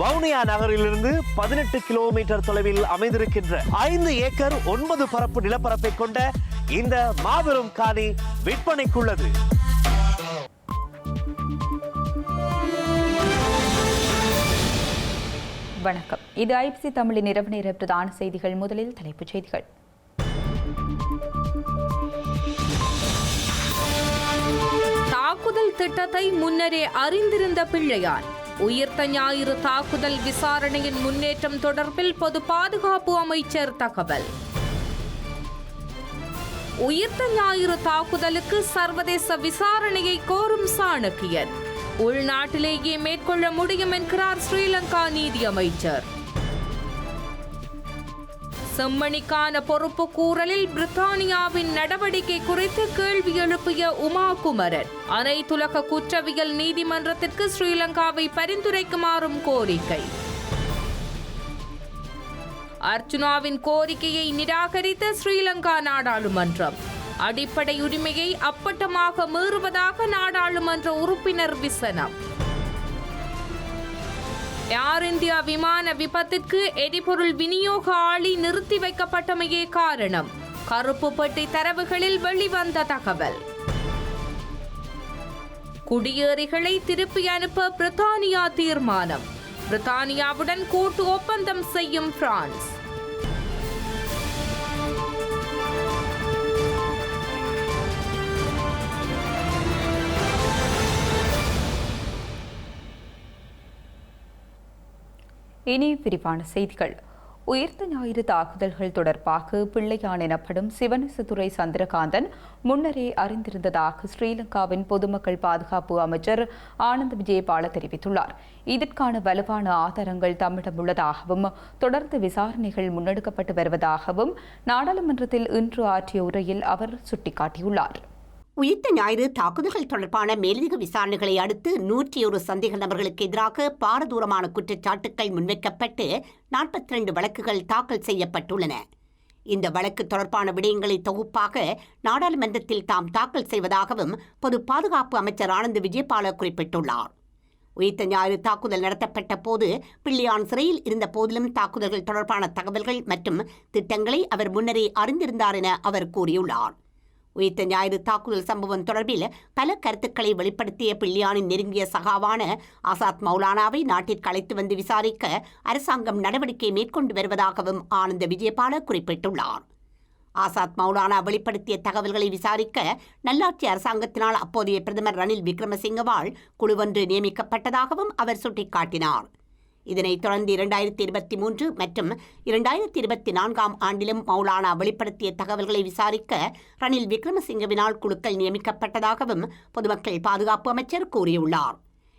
வவுனியா நகரிலிருந்து பதினெட்டு கிலோமீட்டர் தொலைவில் அமைந்திருக்கின்ற ஐந்து ஏக்கர் ஒன்பது பரப்பு நிலப்பரப்பை கொண்ட இந்த மாபெரும் காணி விற்பனைக்குள்ளது. வணக்கம். இது ஐபிசி தமிழின் இரவு நேர பிரதான செய்திகள். முதலில் தலைப்புச் செய்திகள். தாக்குதல் திட்டத்தை முன்னரே அறிந்திருந்த பிள்ளையார். உயிர்த்த ஞாயிறு தாக்குதல் விசாரணையின் முன்னேற்றம் தொடர்பில் பொது பாதுகாப்பு அமைச்சர் தகவல். உயிர்த்த ஞாயிறு தாக்குதலுக்கு சர்வதேச விசாரணையை கோரும் சாணக்கியன். உள்நாட்டிலேயே மேற்கொள்ள முடியும் என்கிறார் ஸ்ரீலங்கா நீதி அமைச்சர் செம்மணிக்கான பொறுப்பு கூறலில் பிரித்தானியாவின் நடவடிக்கை குறித்து கேள்வி எழுப்பிய உமா குமரன் அனைத்துலக குற்றவியல் நீதிமன்றத்திற்கு ஸ்ரீலங்காவை பரிந்துரைக்குமாறும் கோரிக்கை. அர்ச்சுனாவின் கோரிக்கையை நிராகரித்த ஸ்ரீலங்கா நாடாளுமன்றம். அடிப்படை உரிமையை அப்பட்டமாக மீறுவதாக நாடாளுமன்ற உறுப்பினர் விசனம். ஏர் இந்தியா விமான விபத்திற்கு எரிபொருள் விநியோக ஆளி நிறுத்தி வைக்கப்பட்டமையே காரணம். கருப்பு பெட்டி தரவுகளில் வெளிவந்த தகவல். குடியேறிகளை திருப்பி அனுப்ப பிரித்தானியா தீர்மானம். பிரித்தானியாவுடன் கூட்டு ஒப்பந்தம் செய்யும் பிரான்ஸ். இனி விரிவான செய்திகள். உயிர்த்த ஞாயிறு தாக்குதல்கள் தொடர்பாக பிள்ளையான் எனப்படும் சிவனசுதுரை சந்திரகாந்தன் முன்னரே அறிந்திருந்ததாக ஸ்ரீலங்காவின் பொதுமக்கள் பாதுகாப்பு அமைச்சர் ஆனந்த் விஜயபால தெரிவித்துள்ளார். இதற்கான வலுவான ஆதாரங்கள் தம்மிடம் உள்ளதாகவும் தொடர்ந்து விசாரணைகள் முன்னெடுக்கப்பட்டு வருவதாகவும் நாடாளுமன்றத்தில் இன்று ஆற்றிய உரையில் அவர் சுட்டிக்காட்டியுள்ளார். உயிர்த்த ஞாயிறு தாக்குதல்கள் தொடர்பான மேலதிக விசாரணைகளை அடுத்து நூற்றி ஒரு சந்தேக நபர்களுக்கு எதிராக பாரதூரமான குற்றச்சாட்டுகள் முன்வைக்கப்பட்டு நாற்பத்தி ரெண்டு வழக்குகள் தாக்கல் செய்யப்பட்டுள்ளன. இந்த வழக்கு தொடர்பான விடயங்களை தொகுப்பாக நாடாளுமன்றத்தில் தாம் தாக்கல் செய்வதாகவும் பொது பாதுகாப்பு அமைச்சர் ஆனந்த் விஜயபால குறிப்பிட்டுள்ளார். உயிர்த்த ஞாயிறு தாக்குதல் நடத்தப்பட்ட போது பிள்ளையான் சிறையில் இருந்த போதிலும் தாக்குதல்கள் தொடர்பான தகவல்கள் மற்றும் திட்டங்களை அவர் முன்னரே அறிந்திருந்தார் என அவர் கூறியுள்ளார். உயிர்த்த ஞாயிறு தாக்குதல் சம்பவம் தொடர்பில் பல கருத்துக்களை வெளிப்படுத்திய பிள்ளையானின் நெருங்கிய சகாவான ஆசாத் மௌலானாவை நாட்டிற்கு அழைத்து வந்து விசாரிக்க அரசாங்கம் நடவடிக்கை மேற்கொண்டு வருவதாகவும் ஆனந்த விஜயபால குறிப்பிட்டுள்ளார். ஆசாத் மௌலானா வெளிப்படுத்திய தகவல்களை விசாரிக்க நல்லாட்சி அரசாங்கத்தினால் அப்போதைய பிரதமர் ரணில் விக்ரமசிங்கவால் குழுவொன்று நியமிக்கப்பட்டதாகவும் அவர் சுட்டிக்காட்டினார். இதனைத் தொடர்ந்து இரண்டாயிரத்தி இருபத்தி மூன்று மற்றும் இரண்டாயிரத்தி இருபத்தி நான்காம் ஆண்டிலும் மௌலானா வெளிப்படுத்திய தகவல்களை விசாரிக்க ரணில் விக்ரமசிங்கவினால் குழுக்கள் நியமிக்கப்பட்டதாகவும் பொதுமக்கள் பாதுகாப்பு அமைச்சர் கூறியுள்ளார்.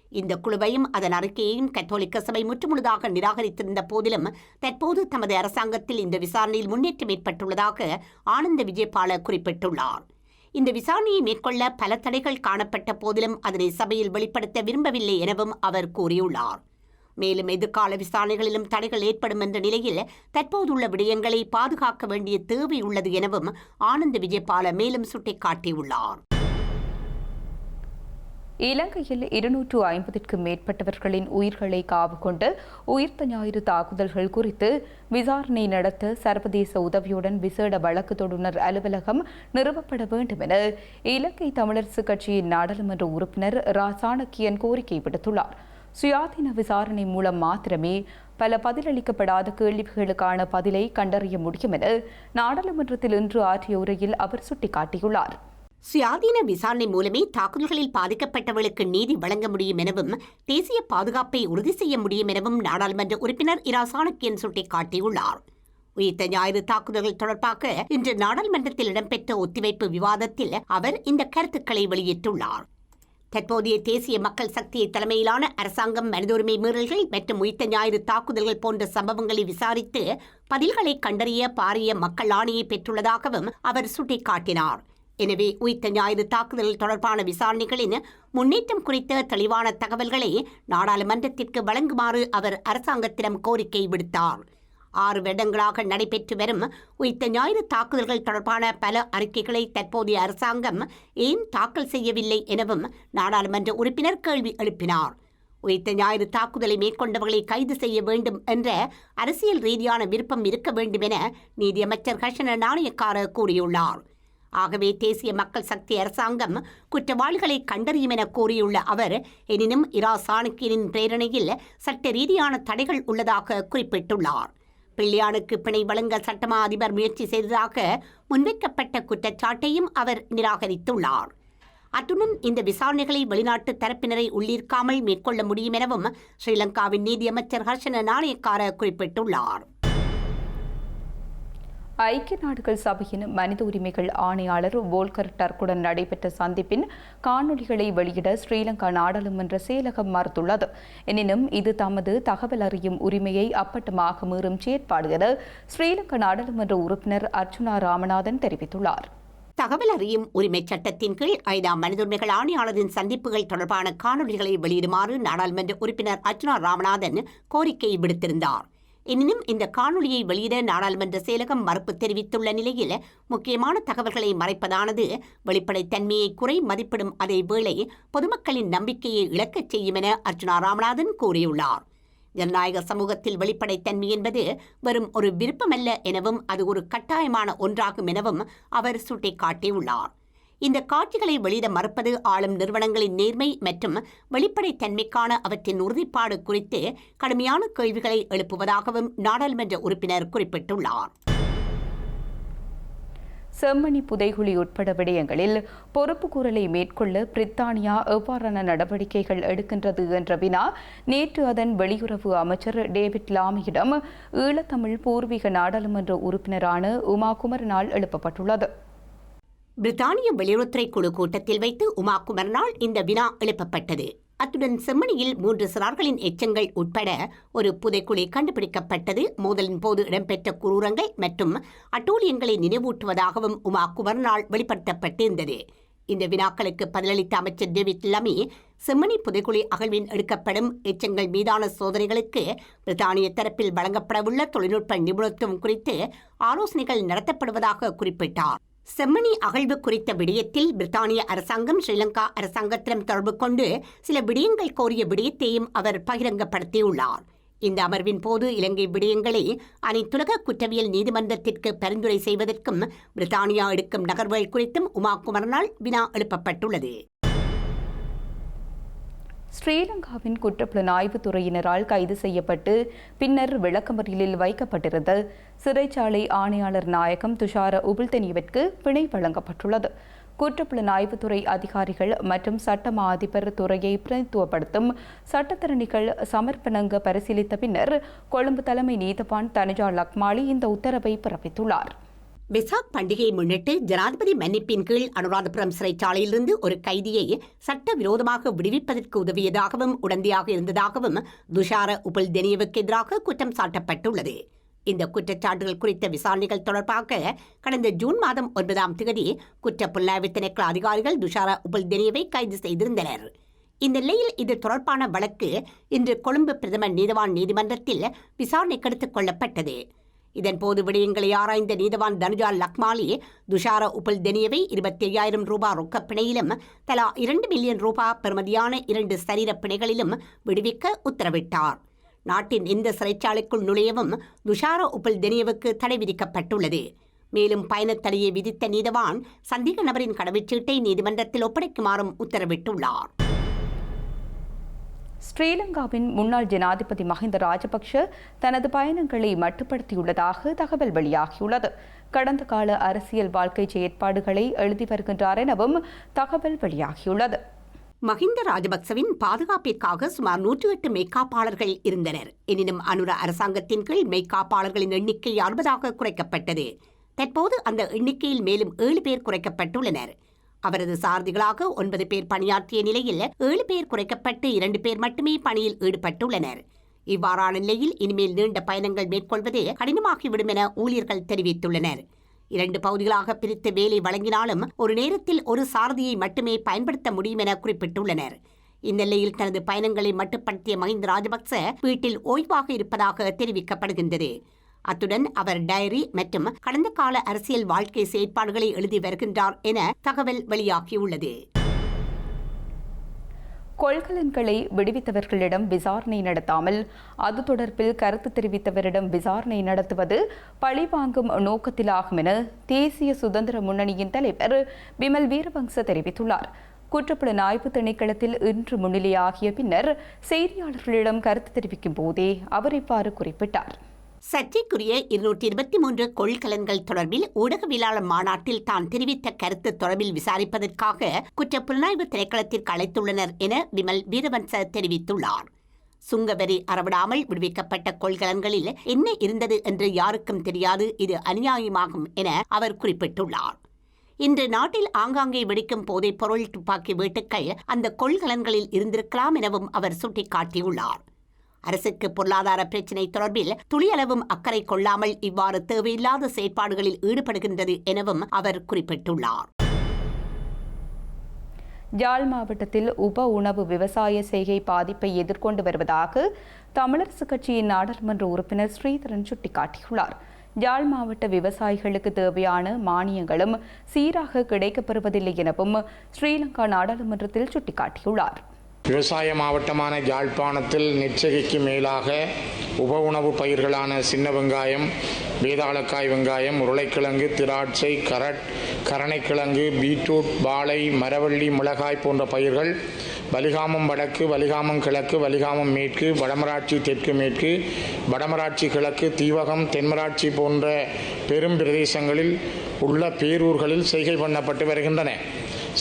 இந்த குழுவையும் அதன் அறிக்கையையும் கத்தோலிக்க சபை முற்றுமுழுதாக நிராகரித்திருந்த போதிலும் தற்போது தமது அரசாங்கத்தில் இந்த விசாரணையில் முன்னேற்றம் ஏற்பட்டுள்ளதாக ஆனந்த விஜயபால குறிப்பிட்டுள்ளார். இந்த விசாரணையை மேற்கொள்ள பல தடைகள் காணப்பட்ட போதிலும் அதனை சபையில் வெளிப்படுத்த விரும்பவில்லை எனவும் அவர் கூறியுள்ளார். மேலும் எதிர்கால விசாரணைகளிலும் தடைகள் ஏற்படும் என்ற நிலையில் தற்போதுள்ள விடயங்களை பாதுகாக்க வேண்டிய தேவை உள்ளது எனவும் ஆனந்த விஜயபால மேலும் சுட்டிக்காட்டியுள்ளார். இலங்கையில் இருநூற்று ஐம்பதிற்கும் மேற்பட்டவர்களின் உயிர்களை காவு கொண்டு உயிர்த்த ஞாயிறு தாக்குதல்கள் குறித்து விசாரணை நடத்த சர்வதேச உதவியுடன் விசேட வழக்கு தொடுநர் அலுவலகம் நிறுவப்பட வேண்டும் என இலங்கை தமிழரசு கட்சியின் நாடாளுமன்ற உறுப்பினர் ரா. சாணக்கியன் கோரிக்கை விடுத்துள்ளார். சுயாதீன விசாரணை மூலம் மாத்திரமே பல பதிலளிக்கப்படாத கேள்விகளுக்கான பதிலை கண்டறிய முடியும் என நாடாளுமன்றத்தில் இன்று ஆற்றிய உரையில் அவர் சுட்டிக்காட்டியுள்ளார். சுயாதீன விசாரணை மூலமே தாக்குதல்களில் பாதிக்கப்பட்டவர்களுக்கு நீதி வழங்க முடியும் எனவும் தேசிய பாதுகாப்பை உறுதி செய்ய முடியும் எனவும் நாடாளுமன்ற உறுப்பினர் இரா. சாணக்கியன் சுட்டிக்காட்டியுள்ளார். உயிர்த்த ஞாயிறு தாக்குதல்கள் தொடர்பாக இன்று நாடாளுமன்றத்தில் இடம்பெற்ற ஒத்திவைப்பு விவாதத்தில் அவர் இந்த கருத்துக்களை வெளியிட்டுள்ளார். தற்போதைய தேசிய மக்கள் சக்தியை தலைமையிலான அரசாங்கம் மனிதுரிமை மீறல்கள் மற்றும் உயிர்த்த ஞாயிறு தாக்குதல்கள் போன்ற சம்பவங்களை விசாரித்து பதில்களை கண்டறிய பாரிய மக்கள் ஆணையை பெற்றுள்ளதாகவும் அவர் சுட்டிக்காட்டினார். எனவே உயிர்த்த ஞாயிறு தாக்குதல் தொடர்பான விசாரணைகளின் முன்னேற்றம் குறித்த தெளிவான தகவல்களை நாடாளுமன்றத்திற்கு வழங்குமாறு அவர் அரசாங்கத்திடம் கோரிக்கை விடுத்தார். ஆறு வருடங்களாக நடைபெற்று வரும் உயிர்த்த ஞாயிறு தாக்குதல்கள் தொடர்பான பல அறிக்கைகளை தற்போதைய அரசாங்கம் ஏன் தாக்கல் செய்யவில்லை எனவும் நாடாளுமன்ற உறுப்பினர் கேள்வி எழுப்பினார். உயிர்த்த ஞாயிறு தாக்குதலை மேற்கொண்டவர்களை கைது செய்ய வேண்டும் என்ற அரசியல் ரீதியான விருப்பம் இருக்க வேண்டும் என நீதியமைச்சர் ஹர்ஷன நாணயக்கார கூறியுள்ளார். ஆகவே தேசிய மக்கள் சக்தி அரசாங்கம் குற்றவாளிகளை கண்டறியும் என கூறியுள்ள அவர் எனினும் இரா சாணக்கியனின் பிரேரணையில் சட்ட ரீதியான தடைகள் உள்ளதாக குறிப்பிட்டுள்ளார். பிள்ளையானுக்கு பிணை வழங்க சட்டமா அதிபர் முயற்சி செய்ததாக முன்வைக்கப்பட்ட குற்றச்சாட்டையும் அவர் நிராகரித்துள்ளார். அத்துடன் இந்த விசாரணைகளை வெளிநாட்டு தரப்பினரை உள்ளிருக்காமல் மேற்கொள்ள முடியும் எனவும் ஸ்ரீலங்காவின் நீதியமைச்சர் ஹர்ஷன நாணயக்கார குறிப்பிட்டுள்ளார். ஐக்கிய நாடுகள் சபையின் மனித உரிமைகள் ஆணையாளர் வோல்கர் டர்க்குடன் நடைபெற்ற சந்திப்பின் காணொளிகளை வெளியிட ஸ்ரீலங்கா நாடாளுமன்ற செயலகம் மறுத்துள்ளது. எனினும் இது தமது தகவல் அறியும் உரிமையை அப்பட்டமாக மீறும் செயற்பாடு என ஸ்ரீலங்கா நாடாளுமன்ற உறுப்பினர் அர்ச்சுனா ராமநாதன் தெரிவித்துள்ளார். தகவல் அறியும் உரிமை சட்டத்தின் கீழ் ஐந்தாம் மனித உரிமைகள் ஆணையாளரின் சந்திப்புகள் தொடர்பான காணொலிகளை வெளியிடுமாறு நாடாளுமன்ற உறுப்பினர் அர்ச்சுனா ராமநாதன் கோரிக்கை விடுத்திருந்தார். எனினும் இந்த காணொலியை வெளியிட நாடாளுமன்ற செயலகம் மறுப்பு தெரிவித்துள்ள நிலையில் முக்கியமான தகவல்களை மறைப்பதானது. வெளிப்படைத்தன்மையை குறை மதிப்பிடும் அதே வேளை பொதுமக்களின் நம்பிக்கையை இழக்கச் செய்யும் என அர்ஜுனா ராமநாதன் கூறியுள்ளார். ஜனநாயக சமூகத்தில் வெளிப்படைத்தன்மை என்பது வெறும் ஒரு விருப்பமல்ல எனவும் அது ஒரு கட்டாயமான ஒன்றாகும் எனவும் அவர் சுட்டிக்காட்டியுள்ளார். இந்த காட்சிகளை வெளியிட மறுப்பது ஆளும் நிறுவனங்களின் நேர்மை மற்றும் வெளிப்படைத்தன்மைக்கான அவற்றின் உறுதிப்பாடு குறித்து கடுமையான கேள்விகளை எழுப்புவதாகவும் நாடாளுமன்ற உறுப்பினர் குறிப்பிட்டுள்ளார். செம்மணி புதைகுழி உட்பட விடயங்களில் பொறுப்புக்கூறலை மேற்கொள்ள பிரித்தானியா எவ்வாறான நடவடிக்கைகள் எடுக்கின்றது என்ற வினா நேற்று அதன் வெளியுறவு அமைச்சர் டேவிட் லாமியிடம் ஈழத்தமிழ் பூர்வீக நாடாளுமன்ற உறுப்பினரான உமா குமரனால் எழுப்பப்பட்டுள்ளது. பிரித்தானிய வெளியுறவுத்துறை குழு கூட்டத்தில் வைத்து உமா குமரனால் இந்த வினா எழுப்பப்பட்டது. அத்துடன் செம்மணியில் மூன்று சிறார்களின் எச்சங்கள் உட்பட ஒரு புதைக்குழி கண்டுபிடிக்கப்பட்டது. மோதலின் போது இடம்பெற்ற குரூரங்கள் மற்றும் அட்டூழியங்களை நினைவூட்டுவதாகவும் உமா குமரனால் வெளிப்படுத்தப்பட்டிருந்தது. இந்த வினாக்களுக்கு பதிலளித்த அமைச்சர் டேவிட் லமி செம்மணி புதைக்குழி அகழ்வின் எடுக்கப்படும் எச்சங்கள் மீதான சோதனைகளுக்கு பிரித்தானிய தரப்பில் வழங்கப்படவுள்ள தொழில்நுட்ப நிபுணத்துவம் குறித்து ஆலோசனைகள் நடத்தப்படுவதாக குறிப்பிட்டார். செம்மணி அகழ்வு குறித்த விடயத்தில் பிரித்தானிய அரசாங்கம் ஸ்ரீலங்கா அரசாங்கத்திடம் தொடர்பு கொண்டு சில விடயங்கள் கோரிய விடயத்தையும் அவர் பகிரங்கப்படுத்தியுள்ளார். இந்த அமர்வின் போது இலங்கை விடயங்களை அனைத்துலக குற்றவியல் நீதிமன்றத்திற்கு பரிந்துரை செய்வதற்கும் பிரித்தானியா எடுக்கும் நகர்வுகள் குறித்தும் உமா குமரனால் வினா எழுப்பப்பட்டுள்ளது. ஸ்ரீலங்காவின் குற்றப்புலனாய்வு துறையினரால் கைது செய்யப்பட்டு பின்னர் விளக்கமறியலில் வைக்கப்பட்டிருந்த சிறைச்சாலை ஆணையாளர் நாயகம் துஷார உபில்தெனியவிற்கு பிணை வழங்கப்பட்டுள்ளது. குற்றப்புலனாய்வுத்துறை அதிகாரிகள் மற்றும் சட்டமா அதிபர் துறையை பிரதித்துவப்படுத்தும் சட்டத்தரணிகள் சமர்ப்பணங்க பரிசீலித்த பின்னர் கொழும்பு தலைமை நீதவான் தனுஜா லக்மாலி இந்த உத்தரவை பிறப்பித்துள்ளார். வெசாக் பண்டிகையை முன்னிட்டு ஜனாதிபதி மன்னிப்பின் கீழ் அனுராதபுரம் சிறைச்சாலையிலிருந்து ஒரு கைதியை சட்டவிரோதமாக விடுவிப்பதற்கு உதவியதாகவும் உடந்தையாக இருந்ததாகவும் துஷார உபல் தெனியவுக்கு எதிராக குற்றம் சாட்டப்பட்டுள்ளது. இந்த குற்றச்சாட்டுகள் குறித்த விசாரணைகள் தொடர்பாக கடந்த ஜூன் மாதம் ஒன்பதாம் தேதி குற்ற புலனாய்வு திணைக்கள அதிகாரிகள் துஷாரா உபல் தெனியவை கைது செய்திருந்தனர். இந்த நிலையில் இது தொடர்பான வழக்கு இன்று கொழும்பு பிரதமர் நீதவான் நீதிமன்றத்தில் விசாரணைக்கு எடுத்துக் கொள்ளப்பட்டது. இதன்போது விடயங்களை ஆராய்ந்த நீதவான் தனுஜா லக்மாலி துஷார உபல் தெனியவை இருபத்தி ஐயாயிரம் ரூபாய் ரொக்க பிணையிலும் தலா இரண்டு மில்லியன் ரூபாய் பெறுமதியான இரண்டு சரீர பிணைகளிலும் விடுவிக்க உத்தரவிட்டார். நாட்டின் இந்த சிறைச்சாலைக்குள் நுழையவும் துஷார உபல் தெனியவுக்கு தடை விதிக்கப்பட்டுள்ளது. மேலும் பயணத்தடையை விதித்த நீதவான் சந்தேக நபரின் கடவுச்சீட்டை நீதிமன்றத்தில் ஒப்படைக்குமாறும் உத்தரவிட்டுள்ளார். ஸ்ரீலங்காவின் முன்னாள் ஜனாதிபதி மஹிந்த ராஜபக்ஷ தனது பயணங்களை மட்டுப்படுத்தியுள்ளதாக தகவல் வெளியாகியுள்ளது. கடந்த கால அரசியல் வாழ்க்கை செயற்பாடுகளை எழுதி வருகின்றார் எனவும் தகவல் வெளியாகியுள்ளது. மஹிந்த ராஜபக்சவின் பாதுகாப்பிற்காக சுமார் நூற்றி எட்டு மெய்க்காப்பாளர்கள் இருந்தனர். எனினும் அனுர அரசாங்கத்தின் கீழ் மெய்க்காப்பாளர்களின் எண்ணிக்கை அறுபதாக குறைக்கப்பட்டது. தற்போது அந்த எண்ணிக்கையில் மேலும் ஏழு பேர் குறைக்கப்பட்டுள்ளனர். அவரது சாரதிகளாக ஒன்பது பேர் பணியாற்றிய நிலையில் ஏழு பேர் குறைக்கப்பட்டு இரண்டு பேர் மட்டுமே பணியில் ஈடுபட்டுள்ளனர். இவ்வாறான நிலையில் இனிமேல் நீண்ட பயணங்கள் மேற்கொள்வதே கடினமாகிவிடும் என ஊழியர்கள் தெரிவித்துள்ளனர். இரண்டு பகுதிகளாக பிரித்து வேலை வழங்கினாலும் ஒரு நேரத்தில் ஒரு சாரதியை மட்டுமே பயன்படுத்த முடியும் என குறிப்பிட்டுள்ளனர். இந்நிலையில் தனது பயணங்களை மட்டுப்படுத்திய மஹிந்த ராஜபக்ச வீட்டில் ஓய்வாக இருப்பதாக தெரிவிக்கப்படுகின்றது. அத்துடன் அவர் டைரி மற்றும் கடந்த கால அரசியல் வாழ்க்கை செயற்பாடுகளை எழுதி வருகின்றார் என தகவல் வெளியாகியுள்ளது. கொள்கலன்களை விடுவித்தவர்களிடம் விசாரணை நடத்தாமல் அது தொடர்பில் கருத்து தெரிவித்தவரிடம் விசாரணை நடத்துவது பழிவாங்கும் நோக்கத்திலாகும் என தேசிய சுதந்திர முன்னணியின் தலைவர் விமல் வீரவங்ச தெரிவித்துள்ளார். குற்றப்புலனாய்வு திணைக்களத்தில் இன்று முன்னிலையாகிய பின்னர் செய்தியாளர்களிடம் கருத்து தெரிவிக்கும் போதே அவர் இவ்வாறு குறிப்பிட்டார். சர்ச்சைக்குரிய இருநூற்றி இருபத்தி மூன்று கொள்கலன்கள் தொடர்பில் ஊடகவியலாளர் மாநாட்டில் தான் தெரிவித்த கருத்து தொடர்பில் விசாரிப்பதற்காக குற்ற புலனாய்வு திணைக்களத்திற்கு அழைத்துள்ளனர் என விமல் வீரவன்ச தெரிவித்துள்ளார். சுங்கவரி அறவிடாமல் விடுவிக்கப்பட்ட கொள்கலன்களில் என்ன இருந்தது என்று யாருக்கும் தெரியாது இது அநியாயமாகும் என அவர் குறிப்பிட்டுள்ளார். இன்று நாட்டில் ஆங்காங்கே வெடிக்கும் போதைப் பொருள் துப்பாக்கி வீட்டுக்கள் அந்த கொள்கலன்களில் இருந்திருக்கலாம் எனவும் அவர் சுட்டிக்காட்டியுள்ளார். அரசுக்கு பொருளாதார பிரச்சினை தொடர்பில் துளியளவும் அக்கறை கொள்ளாமல் இவ்வாறு தேவையில்லாத செயற்பாடுகளில் ஈடுபடுகின்றது எனவும் அவர் குறிப்பிட்டுள்ளார். யாழ் மாவட்டத்தில் உப உணவு விவசாய செய்கை பாதிப்பை எதிர்கொண்டு வருவதாக தமிழரசு கட்சியின் நாடாளுமன்ற உறுப்பினர் ஸ்ரீதரன் சுட்டிக்காட்டியுள்ளார். யாழ் மாவட்ட விவசாயிகளுக்கு தேவையான மானியங்களும் சீராக கிடைக்கப்பெறுவதில்லை எனவும் ஸ்ரீலங்கா நாடாளுமன்றத்தில் சுட்டிக்காட்டியுள்ளார். விவசாய மாவட்டமான யாழ்ப்பாணத்தில் நெச்சகைக்கு மேலாக உப உணவு பயிர்களான சின்ன வெங்காயம் வேதாளக்காய் வெங்காயம் உருளைக்கிழங்கு திராட்சை கரட் கரணைக்கிழங்கு பீட்ரூட் வாழை மரவள்ளி மிளகாய் போன்ற பயிர்கள் வலிகாமம் வடக்கு வலிகாமம் கிழக்கு வலிகாமம் மேற்கு வடமராட்சி தெற்கு மேற்கு வடமராட்சி கிழக்கு தீவகம் தென்மராட்சி போன்ற பெரும் பிரதேசங்களில் உள்ள பேரூர்களில் செய்கை பண்ணப்பட்டு வருகின்றன.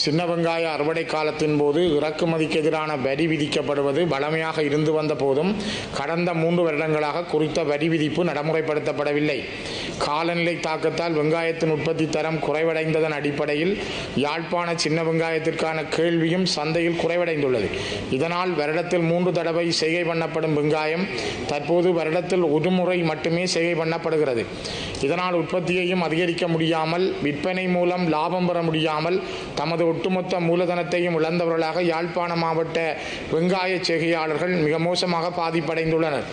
சின்ன வெங்காய அறுவடை காலத்தின் போது இறக்குமதிக்கு எதிரான வரி விதிக்கப்படுவது வழமையாக இருந்து வந்த போதும் கடந்த மூன்று வருடங்களாக குறித்த வரி விதிப்பு நடைமுறைப்படுத்தப்படவில்லை. காலநிலை தாக்கத்தால் வெங்காயத்தின் உற்பத்தி தரம் குறைவடைந்ததன் அடிப்படையில் யாழ்ப்பாண சின்ன வெங்காயத்திற்கான கேள்வியும் சந்தையில் குறைவடைந்துள்ளது. இதனால் வருடத்தில் மூன்று தடவை செய்கை பண்ணப்படும் வெங்காயம் தற்போது வருடத்தில் ஒரு முறை மட்டுமே செய்கை பண்ணப்படுகிறது. இதனால் உற்பத்தியையும் அதிகரிக்க முடியாமல் விற்பனை மூலம் லாபம் பெற முடியாமல் தமது ஒட்டுமொத்த மூலதனத்தையும் இழந்தவர்களாக யாழ்ப்பாண மாவட்ட வெங்காய செய்கையாளர்கள் மிக மோசமாக பாதிப்படைந்துள்ளனர்.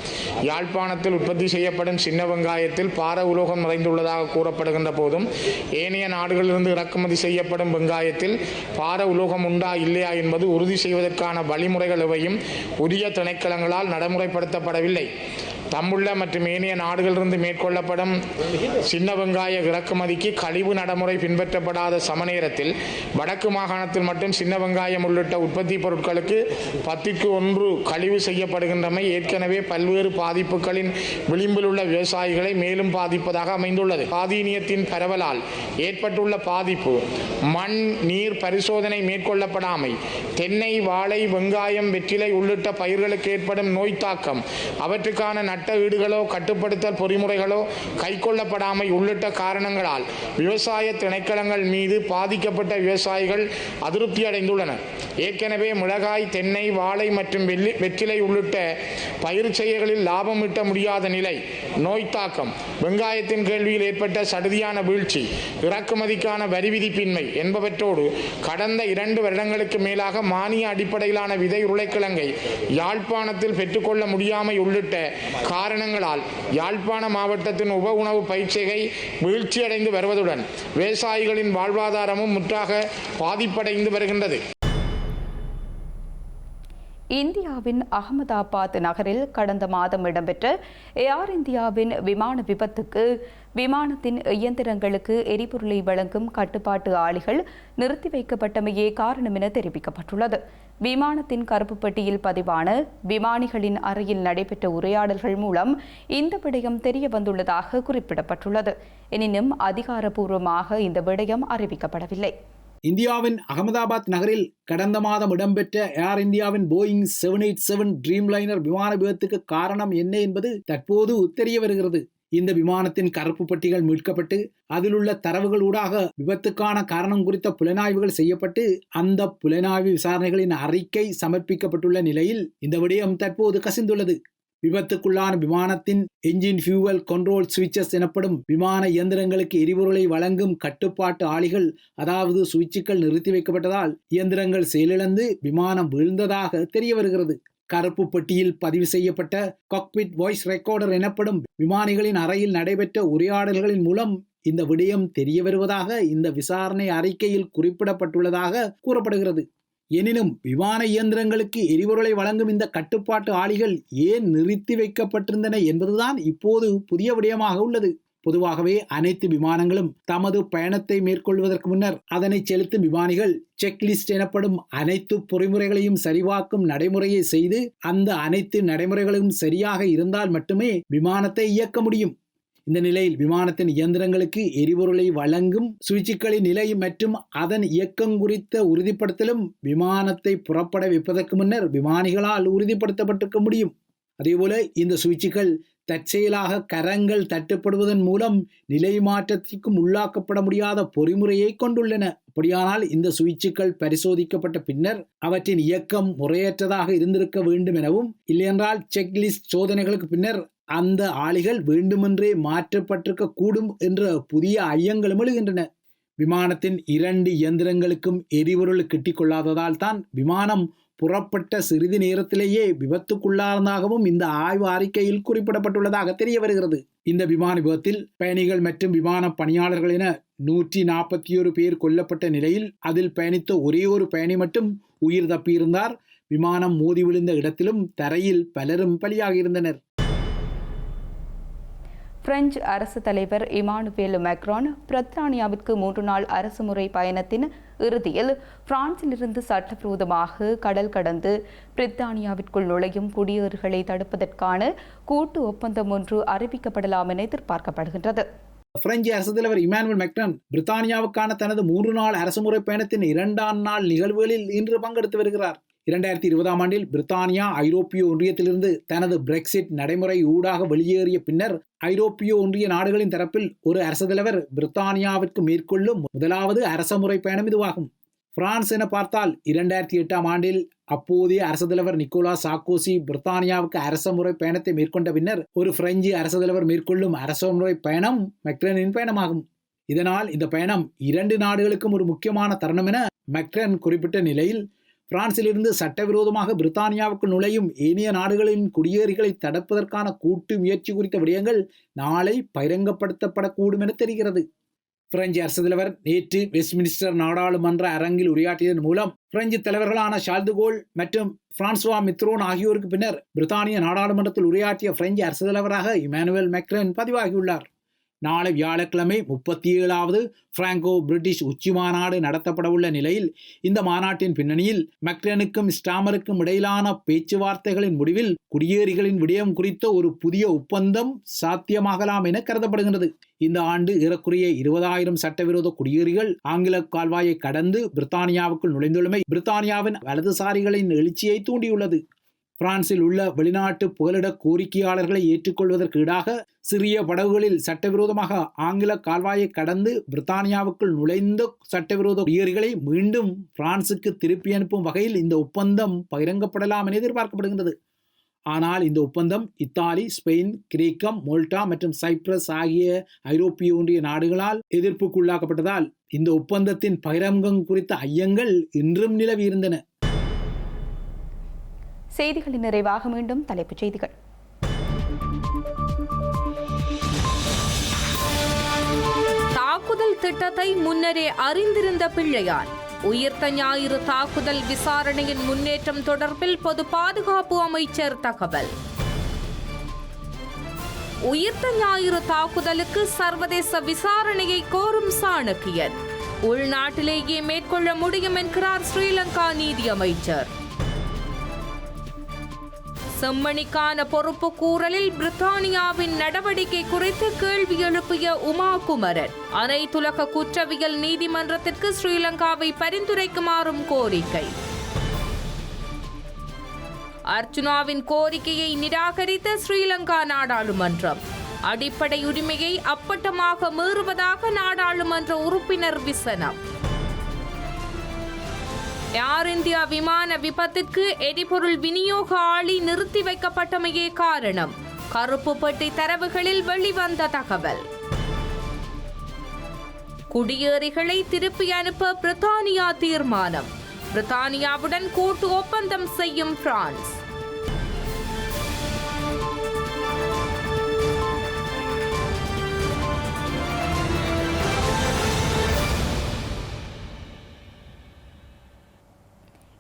யாழ்ப்பாணத்தில் உற்பத்தி செய்யப்படும் சின்ன வெங்காயத்தில் பார உலோக உலோகம் நிறைந்துள்ளதாக கூறப்படுகின்ற போதும் ஏனைய நாடுகளிலிருந்து இறக்குமதி செய்யப்படும் வெங்காயத்தில் பார உலோகம் உண்டா இல்லையா என்பது உறுதி செய்வதற்கான வழிமுறைகள் எவையும் உரிய திணைக்களங்களால் நடைமுறைப்படுத்தப்படவில்லை. தம்முள்ள மற்றும் ஏனைய நாடுகளிலிருந்து மேற்கொள்ளப்படும் சின்ன வெங்காய இறக்குமதிக்கு கழிவு நடைமுறை பின்பற்றப்படாத சமநேரத்தில் வடக்கு மாகாணத்தில் மட்டும் சின்ன வெங்காயம் உள்ளிட்ட உற்பத்தி பொருட்களுக்கு பத்திற்கு ஒன்று கழிவு செய்யப்படுகின்றமை ஏற்கனவே பல்வேறு பாதிப்புகளின் விளிம்பில் உள்ள விவசாயிகளை மேலும் பாதிப்பதாக அமைந்துள்ளது. பாதீனியத்தின் பரவலால் ஏற்பட்டுள்ள பாதிப்பு மண் நீர் பரிசோதனை மேற்கொள்ளப்படாமை தென்னை வாழை வெங்காயம் வெற்றிலை உள்ளிட்ட பயிர்களுக்கு ஏற்படும் நோய் தாக்கம் அவற்றுக்கான நட்ட வீடுகளோ கட்டுப்படுத்தல் பொறிமுறைகளோ கைக்கொள்ளப்படாமை உள்ளிட்ட காரணங்களால் விவசாய திணைக்களங்கள் மீது பாதிக்கப்பட்ட விவசாயிகள் அதிருப்தி அடைந்துள்ளனர் ஏற்கனவே மிளகாய் தென்னை வாழை மற்றும் வெள்ளி வெற்றிலை உள்ளிட்ட பயிர் செய்கைகளில் லாபம் ஈட்ட முடியாத நிலை நோய் தாக்கம் வெங்காயத்தின் கேள்வியில் ஏற்பட்ட சடுதியான வீழ்ச்சி இறக்குமதிக்கான வரி விதிப்பின்மை என்பவற்றோடு கடந்த இரண்டு வருடங்களுக்கு மேலாக மானிய அடிப்படையிலான விதை உருளைக்கிழங்கை யாழ்ப்பாணத்தில் பெற்றுக்கொள்ள முடியாமை உள்ளிட்ட காரணங்களால் யாழ்ப்பாண மாவட்டத்தின் உப உணவு பயிற்சிகை வீழ்ச்சியடைந்து வருவதுடன் விவசாயிகளின் வாழ்வாதாரமும் முற்றாக பாதிப்படைந்து வருகின்றது. இந்தியாவின் அகமதாபாத் நகரில் கடந்த மாதம் இடம்பெற்ற ஏர் இந்தியாவின் விமான விபத்துக்கு விமானத்தின் இயந்திரங்களுக்கு எரிபொருளை வழங்கும் கட்டுப்பாட்டு ஆளிகள் நிறுத்தி வைக்கப்பட்டமையே காரணம் என தெரிவிக்கப்பட்டுள்ளது. விமானத்தின் கருப்பு பெட்டியில் பதிவான விமானிகளின் அறையில் நடைபெற்ற உரையாடல்கள் மூலம் இந்த விடயம் தெரிய வந்துள்ளதாக குறிப்பிடப்பட்டுள்ளது. எனினும் அதிகாரப்பூர்வமாக இந்த விடயம் அறிவிக்கப்படவில்லை. இந்தியாவின் அகமதாபாத் நகரில் கடந்த மாதம் இடம்பெற்ற ஏர் இந்தியாவின் Boeing seven eight seven Dreamliner விமான விபத்துக்கு காரணம் என்ன என்பது தற்போது தெரிய வருகிறது. இந்த விமானத்தின் கருப்பு பட்டிகள் மீட்கப்பட்டு அதில் உள்ள தரவுகள் ஊடாக விபத்துக்கான காரணம் குறித்த புலனாய்வுகள் செய்யப்பட்டு அந்த புலனாய்வு விசாரணைகளின் அறிக்கை சமர்ப்பிக்கப்பட்டுள்ள நிலையில் இந்த விடயம் தற்போது கசிந்துள்ளது. விபத்துக்குள்ளான விமானத்தின் என்ஜின் ஃபியூவல் கண்ட்ரோல் சுவிட்சஸ் எனப்படும் விமான இயந்திரங்களுக்கு எரிபொருளை வழங்கும் கட்டுப்பாட்டு ஆளிகள் அதாவது சுவிட்சுகள் நிறுத்தி வைக்கப்பட்டதால் இயந்திரங்கள் செயலிழந்து விமானம் வீழ்ந்ததாக தெரிய வருகிறது. கருப்பு பெட்டியில் பதிவு செய்யப்பட்ட காக்பிட் வாய்ஸ் ரெக்கார்டர் எனப்படும் விமானிகளின் அறையில் நடைபெற்ற உரையாடல்களின் மூலம் இந்த விடயம் தெரிய வருவதாக இந்த விசாரணை அறிக்கையில் குறிப்பிடப்பட்டுள்ளதாக கூறப்படுகிறது. எனினும் விமான இயந்திரங்களுக்கு எரிபொருளை வழங்கும் இந்த கட்டுப்பாட்டு ஆளிகள் ஏன் நிறுத்தி வைக்கப்பட்டிருந்தன என்பதுதான் இப்போது புதிய விடயமாக உள்ளது. பொதுவாகவே அனைத்து விமானங்களும் தமது பயணத்தை மேற்கொள்வதற்கு முன்னர் அதனை செலுத்தும் விமானிகள் செக்லிஸ்ட் எனப்படும் அனைத்து பொறிமுறைகளையும் சரிவாக்கும் நடைமுறையை செய்து அந்த அனைத்து நடைமுறைகளும் சரியாக இருந்தால் மட்டுமே விமானத்தை இயக்க முடியும். இந்த நிலையில் விமானத்தின் இயந்திரங்களுக்கு எரிபொருளை வழங்கும் சுவிட்சுகளின் நிலை மற்றும் அதன் இயக்கம் குறித்த உறுதிப்படுத்தலும் விமானத்தை புறப்பட வைப்பதற்கு முன்னர் விமானிகளால் உறுதிப்படுத்தப்பட்டிருக்க முடியும். அதேபோல இந்த சுவிட்சுகள் தற்செயலாக கரங்கள் தட்டுப்படுவதன் மூலம் நிலை மாற்றத்திற்கும் உள்ளாக்கப்பட முடியாத பொறிமுறையை கொண்டுள்ளன. அப்படியானால் இந்த சுவிட்சுகள் பரிசோதிக்கப்பட்ட பின்னர் அவற்றின் இயக்கம் முறையற்றதாக இருந்திருக்க வேண்டும் எனவும் இல்லையென்றால் செக்லிஸ்ட் சோதனைகளுக்கு பின்னர் அந்த ஆளிகள் வேண்டுமென்றே மாற்றப்பட்டிருக்க கூடும் என்ற புதிய ஐயங்களும் எழுகின்றன. விமானத்தின் இரண்டு இயந்திரங்களுக்கும் எரிபொருள் கிட்டிக்கொள்ளாததால் தான் விமானம் புறப்பட்ட சிறிது நேரத்திலேயே விபத்துக்குள்ளானதாகவும் இந்த ஆய்வு அறிக்கையில் குறிப்பிடப்பட்டுள்ளதாக தெரிய வருகிறது. இந்த விமான விபத்தில் பயணிகள் மற்றும் விமான பணியாளர்கள் என நூற்றி நாற்பத்தி ஒரு பேர் கொல்லப்பட்ட நிலையில் அதில் பயணித்த ஒரே ஒரு பயணி மட்டும் உயிர் தப்பியிருந்தார். விமானம் மோதி விழுந்த இடத்திலும் தரையில் பலரும் பலியாகியிருந்தனர். பிரெஞ்சு அரசு தலைவர் இமானுவேல் மேக்ரான் பிரித்தானியாவிற்கு மூன்று நாள் அரசுமுறை பயணத்தின் இறுதியில் பிரான்சிலிருந்து சட்டவிரோதமாக கடல் கடந்து பிரித்தானியாவிற்குள் நுழையும் குடியேறுகளை தடுப்பதற்கான கூட்டு ஒப்பந்தம் ஒன்று அறிவிக்கப்படலாம் என எதிர்பார்க்கப்படுகின்றது. பிரெஞ்சு அரசு தலைவர் இமானுவல் மெக்ரான் பிரித்தானியாவுக்கான தனது மூன்று நாள் அரசுமுறை பயணத்தின் இரண்டாம் நாள் நிகழ்வுகளில் இன்று பங்கெடுத்து வருகிறார். இரண்டாயிரத்தி இருபதாம் ஆண்டில் பிரித்தானியா ஐரோப்பிய ஒன்றியத்திலிருந்து தனது பிரெக்சிட் நடைமுறை ஊடாக வெளியேறிய பின்னர் ஐரோப்பிய ஒன்றிய நாடுகளின் தரப்பில் ஒரு அரசு தலைவர் பிரித்தானியாவிற்கு மேற்கொள்ளும் முதலாவது அரசமுறை பயணம் இதுவாகும். பிரான்ஸ் என பார்த்தால் இரண்டாயிரத்தி எட்டாம் ஆண்டில் அப்போதைய அரசு தலைவர் நிக்கோலா சாக்கோசி பிரித்தானியாவுக்கு அரசமுறை பயணத்தை மேற்கொண்ட பின்னர் ஒரு பிரெஞ்சு அரசு தலைவர் மேற்கொள்ளும் அரசமுறை பயணம் மெக்ரனின் பயணமாகும். இதனால் இந்த பயணம் இரண்டு நாடுகளுக்கும் ஒரு முக்கியமான தருணம் என மெக்ரன் குறிப்பிட்ட நிலையில் பிரான்சிலிருந்து சட்டவிரோதமாக பிரித்தானியாவுக்கு நுழையும் ஏனைய நாடுகளின் குடியேறிகளை தடுப்பதற்கான கூட்டு முயற்சி குறித்த விடயங்கள் நாளை பகிரங்கப்படுத்தப்படக்கூடும் என தெரிகிறது. பிரெஞ்சு அரசு தலைவர் நேற்று வெஸ்ட்மினிஸ்டர் நாடாளுமன்ற அரங்கில் உரையாற்றியதன் மூலம் பிரெஞ்சு தலைவர்களான ஷால்துகோல் மற்றும் பிரான்சுவா மித்ரோன் ஆகியோருக்கு பின்னர் பிரித்தானிய நாடாளுமன்றத்தில் உரையாற்றிய பிரெஞ்சு அரசு தலைவராக இமானுவேல் மெக்ரன் பதிவாகியுள்ளார். நாளை வியாழக்கிழமை முப்பத்தி ஏழாவது பிராங்கோ பிரிட்டிஷ் உச்சி மாநாடு நடத்தப்படவுள்ள நிலையில் இந்த மாநாட்டின் பின்னணியில் மக்ரனுக்கும் ஸ்டாமருக்கும் இடையிலான பேச்சுவார்த்தைகளின் முடிவில் குடியேறிகளின் விடயம் குறித்த ஒரு புதிய ஒப்பந்தம் சாத்தியமாகலாம் என கருதப்படுகிறது இந்த ஆண்டு ஏறக்குறைய இருபதாயிரம் சட்டவிரோத குடியேறிகள் ஆங்கில கால்வாயை கடந்து பிரித்தானியாவுக்குள் நுழைந்துள்ளமை பிரித்தானியாவின் வலதுசாரிகளின் எழுச்சியை தூண்டியுள்ளது. பிரான்சில் உள்ள வெளிநாட்டு புகலிட கோரிக்கையாளர்களை ஏற்றுக்கொள்வதற்கு ஈடாக சிறிய படகுகளில் சட்டவிரோதமாக ஆங்கில கால்வாயை கடந்து பிரித்தானியாவுக்குள் நுழைந்த சட்டவிரோத குடியேறிகளை மீண்டும் பிரான்சுக்கு திருப்பி அனுப்பும் வகையில் இந்த ஒப்பந்தம் பகிரங்கப்படலாம் என எதிர்பார்க்கப்படுகின்றது. ஆனால் இந்த ஒப்பந்தம் இத்தாலி ஸ்பெயின் கிரேக்கம் மோல்டா மற்றும் சைப்ரஸ் ஆகிய ஐரோப்பிய ஒன்றிய நாடுகளால் எதிர்ப்புக்குள்ளாக்கப்பட்டதால் இந்த ஒப்பந்தத்தின் பகிரங்கம் குறித்த ஐயங்கள் இன்றும் நிலவியிருந்தன. செய்திகளின் நிறைவாக மீண்டும் தலைப்புச் செய்திகள். தாக்குதல் திட்டத்தை முன்னரே அறிந்திருந்த பிள்ளையார். உயிர்த்த ஞாயிறு தாக்குதல் விசாரணையின் முன்னேற்றம் தொடர்பில் பொது பாதுகாப்பு அமைச்சர் தகவல். உயிர்த்த ஞாயிறு தாக்குதலுக்கு சர்வதேச விசாரணையை கோரும் சாணக்கியன் உள்நாட்டிலேயே மேற்கொள்ள முடியும் என்கிறார் ஸ்ரீலங்கா நீதி அமைச்சர் செம்மணிக்கான பொறுப்பு கூறலில் பிரித்தானியாவின் நடவடிக்கை குறித்து கேள்வி எழுப்பிய உமா குமரன் அனைத்துலக குற்றவியல் நீதிமன்றத்திற்கு ஸ்ரீலங்காவை பரிந்துரைக்குமாறும் கோரிக்கை. அர்ச்சுனாவின் கோரிக்கையை நிராகரித்த ஸ்ரீலங்கா நாடாளுமன்றம் அடிப்படை உரிமையை அப்பட்டமாக மீறுவதாக நாடாளுமன்ற உறுப்பினர் விசனம். ஏர் இந்தியா விமான விபத்திற்கு எரிபொருள் விநியோக ஆளி நிறுத்தி வைக்கப்பட்டமையே காரணம். கருப்பு பெட்டி தரவுகளில் வெளிவந்த தகவல். குடியேறிகளை திருப்பி அனுப்ப பிரித்தானியா தீர்மானம். பிரித்தானியாவுடன் கூட்டு ஒப்பந்தம் செய்யும் பிரான்ஸ்.